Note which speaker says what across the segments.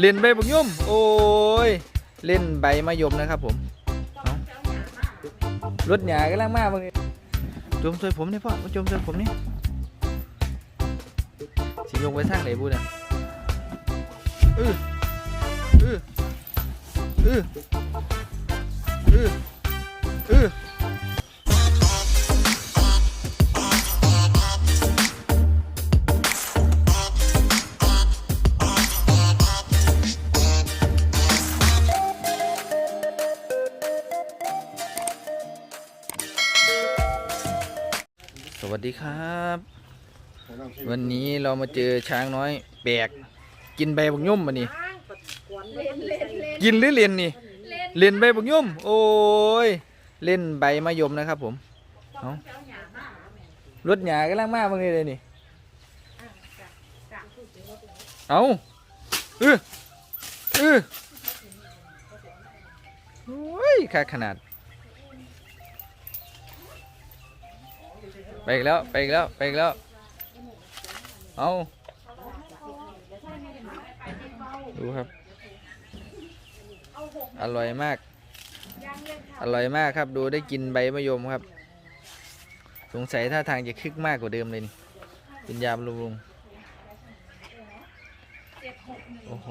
Speaker 1: เล่นใบบุกยุ่มโอ้ย เล่นใบมะยมนะครับผมรถหยากำลังมาเบิ่งจมใส่ผมนี่พ่อมาจมใส่ผมนี่สิลงไปทางไหนบุเนี่ยเออเออเออเออเออ วัสดีครับ วันนี้เรามาเจอช้างน้อยแบกกินใบบุกย่มมานี่
Speaker 2: เล่นเล่นเล่น
Speaker 1: กินหรือเล่นนี่
Speaker 2: เล่น
Speaker 1: เล่นใบบุกย่มโอ้ยเล่นใบมะยมนะครับผมเอารถหยากำลังมาเบิ่งนี่เลยนี่เอาเออเออโอ้ยขาดขนาด ไปอีกแล้วไปอีกแล้วไปอีกแล้ว เอาดูครับ อร่อยมาก อร่อยมากครับดูได้กินใบมะยมครับ สงสัยท่าทางจะคึกมากกว่าเดิมเลยนี่เป็นยามลุงลุงโอ้โห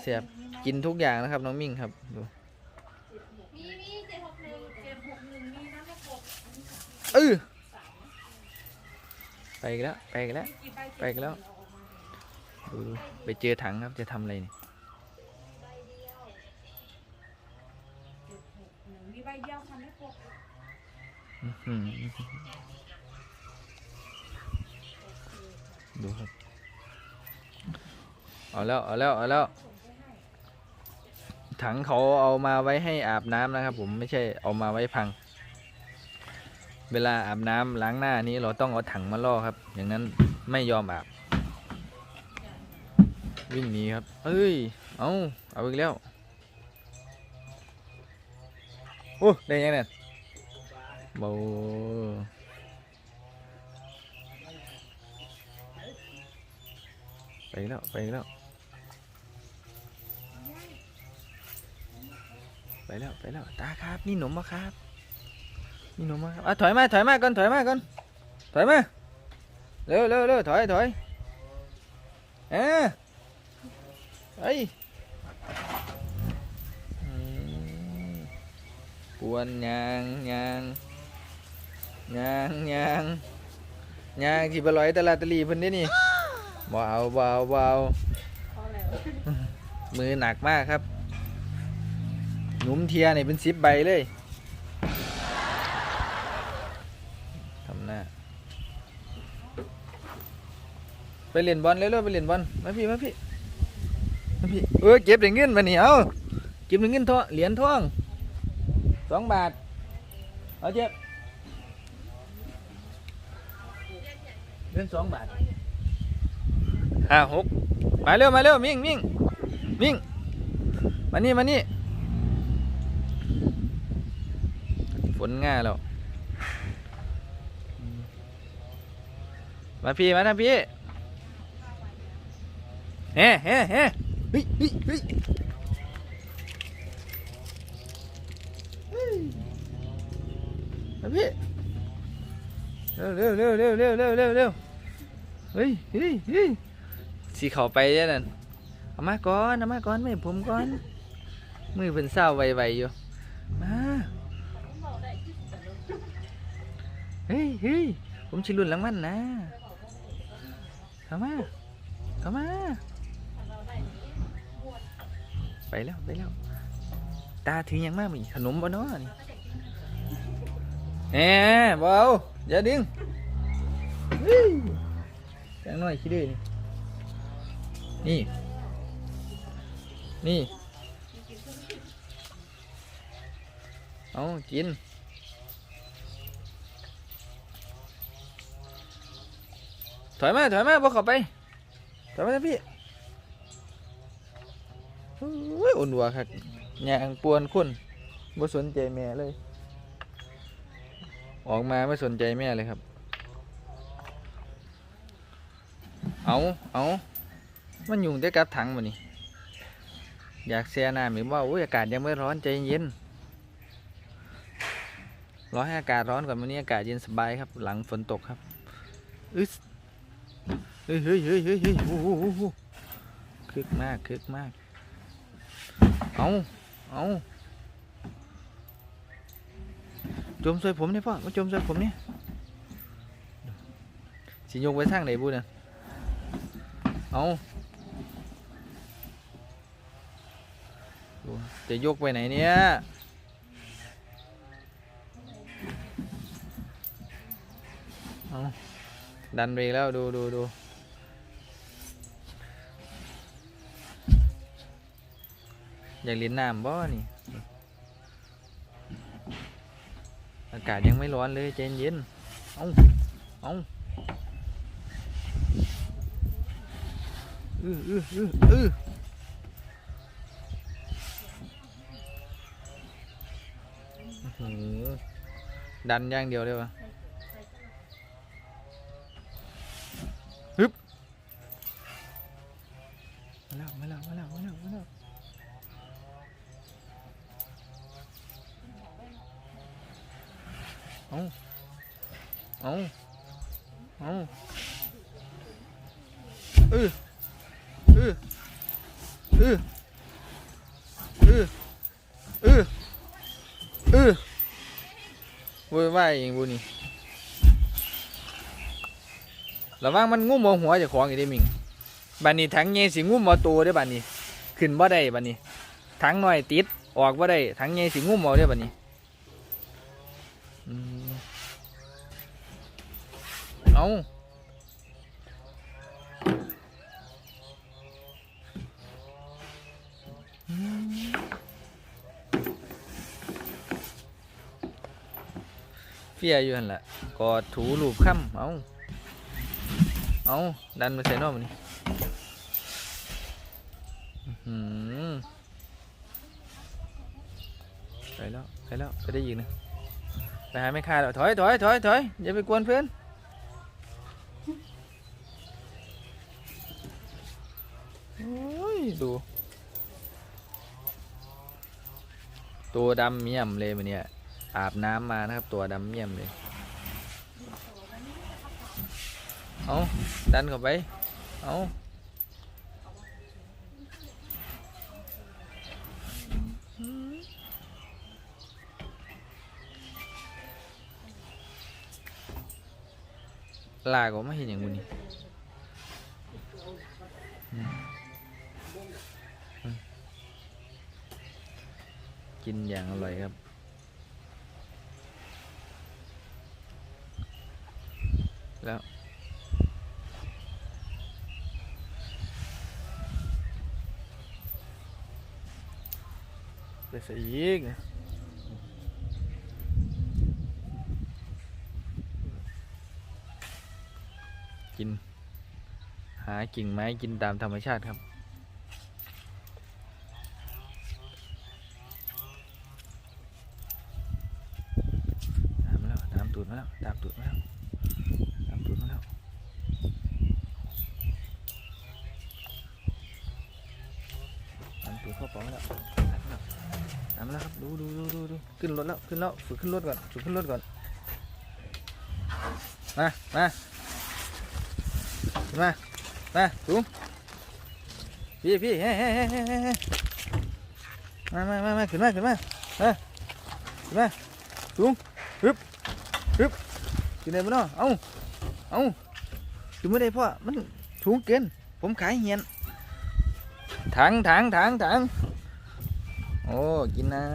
Speaker 1: เสียบกินทุกอย่างนะครับ น้องมิ่งครับดู
Speaker 2: มีมีเจ็ดหกหนึ่งเจ็ดหกหนึ่งมีน้ำมะกอก
Speaker 1: เออ ไปอีกแล้วไปอีกแล้วไปอีกแล้วดูไปเจอถังครับจะทำอะไรนี่
Speaker 2: มีใบเดียวทำไม่ครบ
Speaker 1: อื้อหือดูครับเอาแล้วเอาแล้วเอาแล้วถังเขาเอามาไว้ให้อาบน้ำนะครับ ผมไม่ใช่เอามาไว้พัง เวลาอาบน้ำล้างหน้านี้เราต้องเอาถังมาล่อครับ อย่างนั้นไม่ยอมอาบ วิ่งหนีครับ เอ้ย เอาเอาอีกแล้ว โอ้ได้ยังเนี่ยเบาไปแล้วไปแล้ว ไปแล้วไปแล้วตาครับ นี่หนมมาครับ นี่หนมมาอะถอยมาถอยมาก่อนถอยมาก่อนถอยมาเร็วเร็วเร็วถอยถอยเอ๊ะไอ้ยอืมกวนยางยางยางยางยางที่บลอยตลาดตะลีเพิ่นได้นี่บ่เอาเอาบ่เอามือหนักมากครับ หนุ่มเทียนี่เป็นสิบใบเลย ไปเล่นบอลเร็วๆไปเล่นบอลมาพี่มาพี่มาพี่เออเก็บเหรียญเงินมาเนี่เอาเก็บเหรียญเงินทองเหรียญทองสองบาทเอาเจ็บเงินสองบาทห้าหกมาเร็วมาเร็วมิ่งมิ่งมิ่งมานี่มานี่ฝนง่ายแล้วมาพี่มาทางพี่ เฮ้เฮ้เฮ้เฮ้ยเฮ้ยเฮ้ยเฮ้ยมาพี่เร็วเร็วเร็วเร็วเร็วเร็วเร็วเร็วเฮ้ยเฮ้ยเฮ้ยสีเขาไปเด้อนั่นเอามาก่อนเอามาก่อนไม่ผมก่อนมือเป็นเศร้าไวๆอยู่มาเฮ้ยเฮ้ยผมชิลุนหลังมันนะเข้ามาเข้ามา ไปแล้วไปแล้วตาถึงยังมากมีขนมบ่เนาะนี่แหมเบอาอย่าดึงเฮ้ยจังหน้อยขี้ดื้อนี่นี่ นี่เอากินถอยมาถอยมาบอกเขาไปถอยมาพี่ ยอุ่นหัวครับยางปวนคุณบ่สนใจแม่เลย ออกมาไม่สนใจแม่เลยครับ เอาเอามันยุงได้กับถังมานี่อยากแช่น้ำหรือว่าอุ้ยอากาศยังไม่ร้อนใจเย็นรอให้อากาศร้อนก่อนวันนี้อากาศเย็นสบายครับ หลังฝนตกครับอึสเฮ้ยเฮ้ยเฮ้ยเฮ้ยเฮ้ยโอ้โหโอ้โหคึกมากคึกมาก เอาเอาจมใส่ผมเนี่ยพ่อมาจมใส่ผมเนี่ยสิยกไว้ทางไหนบุญน่ะเอาจะยกไปไหนเนี่ยเอาดันไปแล้วดูดูดู อยากเล่นน้ำบ่นี่ อากาศยังไม่ร้อนเลยใจเย็นเอาเอาอืออืออืออืออื้อหือดันอย่างเดียวเลยวะ เอาเอาเอาเออเออเออเออเออเออโวยวายเองบุนี่ระวังมันงุ้มเอาหัวจะของอีกได้มิงบันนี้ถังเงสิงุ้มเอาตัวได้บันนี้ ขึ้นบ่ได้บันนี้ถังหน้อยติดออกบ่ได้ถังเงสิงุ้มเอาได้บันนี้อืม เอาเฟียอยู่หันละกอดถูรูปค่ำเอาเอาดันมาใส่นอกมันนี่หือไปแล้วไปแล้วไปได้ยิงนะไปหาไม่คาแล้วถอยถอยถอยถอยอย่าไปกวนเพื่อน อ้ยดู ตัวดำเมี่ยมเลยมันเนี่ยอาบน้ำมานะครับ ตัวดำเมี่ยมเลย เอาดันเข้าไป เอาลากออกมาเห็นอย่างบุนี่ กินอย่างอร่อยครับ แล้วไปใส่อีกกิน หากิ่งไม้กินตามธรรมชาติครับ ตามมาแล้วตามตูดมาแล้วตามตูดมาแล้วตามตูดมาแล้ว ตามตูดเข้าป๋องมแล้วตามมาแล้วตามมาแล้วครับ ดูดูดูดูดูขึ้นรถแล้ว ขึ้นแล้ว ฝึกขึ้นรถก่อน ฝึกขึ้นรถก่อน มา มา มา มาสูงพี่พี่เฮ้เฮ้เฮ้เฮ้เฮ้เฮ้มามามามาขึ้นมาขึ้นมาเออขึ้นมาสูงกินได้บ่เนาะเอาเอากินไม่ได้พ่อ มันสูงเกิน ผมขายเหียน ถังถังถังถังโอ้กินน้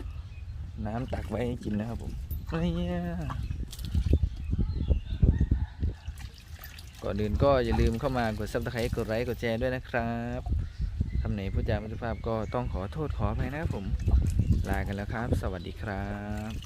Speaker 1: ำน้ำตักไว้กินนะครับผมเนี่ยก่อนอื่นก็อย่าลืมเข้ามากดซับสไครต์กดไลค์กดแชร์ด้วยนะครับคำไหนพูดจาไม่สุภาพก็ต้องขอโทษขออภัยนะครับผม ลากันแล้วครับ สวัสดีครับ